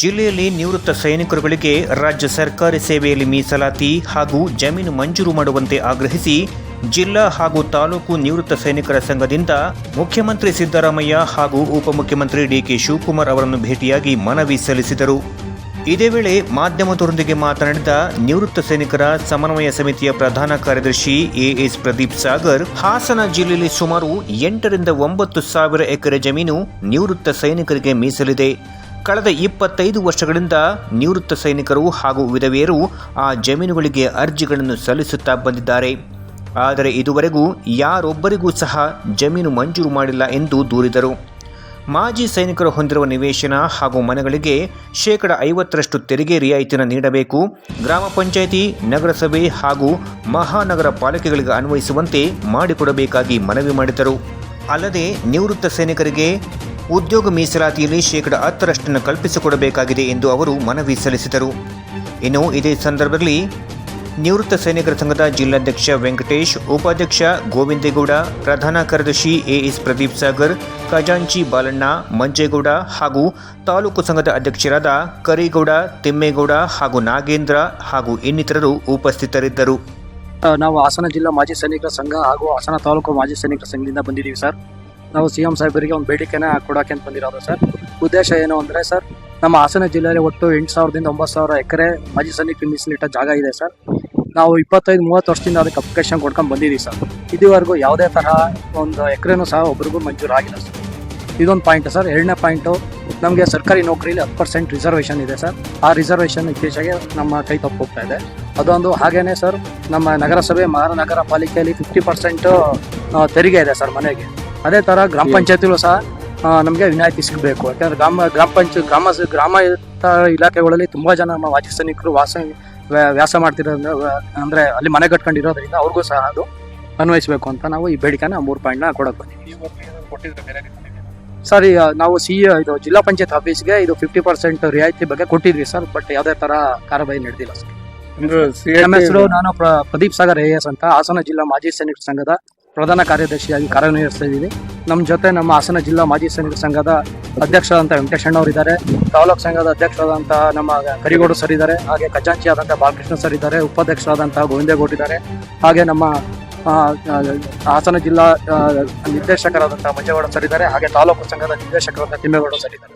ಜಿಲ್ಲೆಯಲ್ಲಿ ನಿವೃತ್ತ ಸೈನಿಕರುಗಳಿಗೆ ರಾಜ್ಯ ಸರ್ಕಾರಿ ಸೇವೆಯಲ್ಲಿ ಮೀಸಲಾತಿ ಹಾಗೂ ಜಮೀನು ಮಂಜೂರು ಮಾಡುವಂತೆ ಆಗ್ರಹಿಸಿ ಜಿಲ್ಲಾ ಹಾಗೂ ತಾಲೂಕು ನಿವೃತ್ತ ಸೈನಿಕರ ಸಂಘದಿಂದ ಮುಖ್ಯಮಂತ್ರಿ ಸಿದ್ದರಾಮಯ್ಯ ಹಾಗೂ ಉಪಮುಖ್ಯಮಂತ್ರಿ ಡಿಕೆ ಶಿವಕುಮಾರ್ ಅವರನ್ನು ಭೇಟಿಯಾಗಿ ಮನವಿ ಸಲ್ಲಿಸಿದರು. ಇದೇ ವೇಳೆ ಮಾಧ್ಯಮದೊಂದಿಗೆ ಮಾತನಾಡಿದ ನಿವೃತ್ತ ಸೈನಿಕರ ಸಮನ್ವಯ ಸಮಿತಿಯ ಪ್ರಧಾನ ಕಾರ್ಯದರ್ಶಿ ಎಎಸ್ ಪ್ರದೀಪ್ ಸಾಗರ್, ಹಾಸನ ಜಿಲ್ಲೆಯಲ್ಲಿ ಸುಮಾರು ಎಂಟರಿಂದ ಒಂಬತ್ತು ಸಾವಿರ ಎಕರೆ ಜಮೀನು ನಿವೃತ್ತ ಸೈನಿಕರಿಗೆ ಮೀಸಲಿದೆ. ಕಳೆದ ಇಪ್ಪತ್ತೈದು ವರ್ಷಗಳಿಂದ ನಿವೃತ್ತ ಸೈನಿಕರು ಹಾಗೂ ವಿಧವೆಯರು ಆ ಜಮೀನುಗಳಿಗೆ ಅರ್ಜಿಗಳನ್ನು ಸಲ್ಲಿಸುತ್ತಾ ಬಂದಿದ್ದಾರೆ. ಆದರೆ ಇದುವರೆಗೂ ಯಾರೊಬ್ಬರಿಗೂ ಸಹ ಜಮೀನು ಮಂಜೂರು ಮಾಡಿಲ್ಲ ಎಂದು ದೂರಿದರು. ಮಾಜಿ ಸೈನಿಕರು ಹೊಂದಿರುವ ನಿವೇಶನ ಹಾಗೂ ಮನೆಗಳಿಗೆ ಶೇಕಡ ಐವತ್ತರಷ್ಟು ತೆರಿಗೆ ರಿಯಾಯಿತಿನ ನೀಡಬೇಕು. ಗ್ರಾಮ ಪಂಚಾಯಿತಿ, ನಗರಸಭೆ ಹಾಗೂ ಮಹಾನಗರ ಪಾಲಿಕೆಗಳಿಗೆ ಅನ್ವಯಿಸುವಂತೆ ಮಾಡಿಕೊಡಬೇಕಾಗಿ ಮನವಿ ಮಾಡಿದರು. ಅಲ್ಲದೆ ನಿವೃತ್ತ ಸೈನಿಕರಿಗೆ ಉದ್ಯೋಗ ಮೀಸಲಾತಿಯಲ್ಲಿ ಶೇಕಡ ಹತ್ತರಷ್ಟನ್ನು ಕಲ್ಪಿಸಿಕೊಡಬೇಕಾಗಿದೆ ಎಂದು ಅವರು ಮನವಿ ಸಲ್ಲಿಸಿದರು. ಇನ್ನು ಇದೇ ಸಂದರ್ಭದಲ್ಲಿ ನಿವೃತ್ತ ಸೈನಿಕರ ಸಂಘದ ಜಿಲ್ಲಾಧ್ಯಕ್ಷ ವೆಂಕಟೇಶ್, ಉಪಾಧ್ಯಕ್ಷ ಗೋವಿಂದೇಗೌಡ, ಪ್ರಧಾನ ಕಾರ್ಯದರ್ಶಿ ಎಎಸ್ ಪ್ರದೀಪ್ ಸಾಗರ್, ಖಜಾಂಚಿ ಬಾಲಣ್ಣ, ಮಂಜೇಗೌಡ ಹಾಗೂ ತಾಲೂಕು ಸಂಘದ ಅಧ್ಯಕ್ಷರಾದ ಕರಿಗೌಡ, ತಿಮ್ಮೇಗೌಡ ಹಾಗೂ ನಾಗೇಂದ್ರ ಹಾಗೂ ಇನ್ನಿತರರು ಉಪಸ್ಥಿತರಿದ್ದರು. ನಾವು ಹಾಸನ ಜಿಲ್ಲಾ ಮಾಜಿ ಸೈನಿಕರ ಸಂಘ ಹಾಗೂ ಹಾಸನ ತಾಲೂಕು ಮಾಜಿ ಸೈನಿಕರ ಸಂಘದಿಂದ ಬಂದಿದ್ದೀವಿ ಸರ್. ನಾವು ಸಿ ಎಂ ಸಾಹೇಬರಿಗೆ ಒಂದು ಬೇಡಿಕೆನ ಕೊಡೋಕೆ ಅಂತ ಬಂದಿರೋದು ಸರ್. ಉದ್ದೇಶ ಏನು ಅಂದರೆ ಸರ್, ನಮ್ಮ ಹಾಸನ ಜಿಲ್ಲೆಯಲ್ಲಿ ಒಟ್ಟು ಎಂಟು ಸಾವಿರದಿಂದ ಒಂಬತ್ತು ಸಾವಿರ ಎಕರೆ ಮಾಜಿ ಸೈನಿಕ ಮೀಸಲಿಟ್ಟ ಜಾಗ ಇದೆ ಸರ್. ನಾವು ಇಪ್ಪತ್ತೈದು, ಮೂವತ್ತು ವರ್ಷದಿಂದ ಅದಕ್ಕೆ ಅಪ್ಲಿಕೇಶನ್ ಕೊಡ್ಕೊಂಡು ಬಂದಿದ್ದೀವಿ ಸರ್. ಇದುವರೆಗೂ ಯಾವುದೇ ತರಹ ಒಂದು ಎಕರೆನೂ ಸಹ ಒಬ್ರಿಗೂ ಮಂಜೂರು ಆಗಿಲ್ಲ ಸರ್. ಇದೊಂದು ಪಾಯಿಂಟ್ ಸರ್. ಎರಡನೇ ಪಾಯಿಂಟು ನಮಗೆ ಸರ್ಕಾರಿ ನೌಕರಿಲಿ ಹತ್ತು ಪರ್ಸೆಂಟ್ ರಿಸರ್ವೇಷನ್ ಇದೆ ಸರ್. ಆ ರಿಸರ್ವೇಷನ್ ಇತ್ತೀಚೆಗೆ ನಮ್ಮ ಕೈ ತಪ್ಪು ಹೋಗ್ತಾ ಇದೆ. ಅದೊಂದು ಹಾಗೇನೆ ಸರ್, ನಮ್ಮ ನಗರಸಭೆ ಮಹಾನಗರ ಪಾಲಿಕೆಯಲ್ಲಿ ಫಿಫ್ಟಿ ಪರ್ಸೆಂಟು ತೆರಿಗೆ ಇದೆ ಸರ್ ಮನೆಗೆ. ಅದೇ ಥರ ಗ್ರಾಮ ಪಂಚಾಯತಿಗಳು ಸಹ ನಮಗೆ ವಿನಾಯಿತಿ ಸಿಗಬೇಕು. ಯಾಕಂದ್ರೆ ಗ್ರಾಮ ಗ್ರಾಮ ಪಂಚಾಯತ್ ಗ್ರಾಮ ಗ್ರಾಮ ಇಲಾಖೆಗಳಲ್ಲಿ ತುಂಬ ಜನ ನಮ್ಮ ಮಾಜಿ ಸೈನಿಕರು ವಾಸ ವ್ಯಾ- ವ್ಯಾಸ ಮಾಡ್ತಿರೋದ್ರಿಂದ ಅಂದ್ರೆ ಅಲ್ಲಿ ಮನೆ ಕಟ್ಕೊಂಡಿರೋದ್ರಿಂದ ಅವ್ರಿಗೂ ಸಹ ಅದು ಅನ್ವಯಿಸಬೇಕು ಅಂತ ನಾವು ಈ ಬೇಡಿಕೆನ ಮೂರು ಪಾಯಿಂಟ್ನ ಕೊಡೋಕೆ ಬಂದಿದ್ದೀವಿ. ಸರ್ ಈಗ ನಾವು ಸಿ ಇದು ಜಿಲ್ಲಾ ಪಂಚಾಯತ್ ಆಫೀಸ್ಗೆ ಇದು ಫಿಫ್ಟಿ ಪರ್ಸೆಂಟ್ ರಿಯಾಯಿತಿ ಬಗ್ಗೆ ಕೊಟ್ಟಿದ್ವಿ ಸರ್ ಬಟ್ ಯಾವುದೇ ತರ ಕಾರ್ಯವಾಹಿ ನಡೆದಿಲ್ಲ ಸರ್. ನಮ್ಮ ಹೆಸರು ನಾನು ಪ್ರ- ಪ್ರದೀಪ್ ಸಾಗರ್ ಎ ಎಸ್ ಅಂತ ಹಾಸನ ಜಿಲ್ಲಾ ಮಾಜಿ ಸೈನಿಕ ಸಂಘದ ಪ್ರಧಾನ ಕಾರ್ಯದರ್ಶಿಯಾಗಿ ಕಾರ್ಯನಿರ್ವಹಿಸ್ತಾ ಇದ್ದೀನಿ ನಮ್ಮ ಜೊತೆ ನಮ್ಮ ಹಾಸನ ಜಿಲ್ಲಾ ಮಾಜಿ ಸೈನಿಕ ಸಂಘದ ಅಧ್ಯಕ್ಷರಾದಂಥ ವೆಂಕಟೇಶ್ ಅಣ್ಣವ್ರು ಇದ್ದಾರೆ. ತಾಲೂಕು ಸಂಘದ ಅಧ್ಯಕ್ಷರಾದಂಥ ನಮ್ಮ ಕರಿಗೋಡು ಸರ್ ಇದ್ದಾರೆ. ಹಾಗೆ ಖಜಾಂಚಿಯಾದಂಥ ಬಾಲಕೃಷ್ಣ ಸರ್ ಇದ್ದಾರೆ. ಉಪಾಧ್ಯಕ್ಷರಾದಂಥ ಗೋವಿಂದೇಗೌಡ ಇದ್ದಾರೆ. ಹಾಗೆ ನಮ್ಮ ಹಾಸನ ಜಿಲ್ಲಾ ನಿರ್ದೇಶಕರಾದಂಥ ಮಂಜೇಗೌಡ ಸರ್ ಇದ್ದಾರೆ. ಹಾಗೆ ತಾಲೂಕು ಸಂಘದ ನಿರ್ದೇಶಕರಾದಂಥ ತಿಮ್ಮೇಗೌಡ ಸರ್ ಇದ್ದಾರೆ.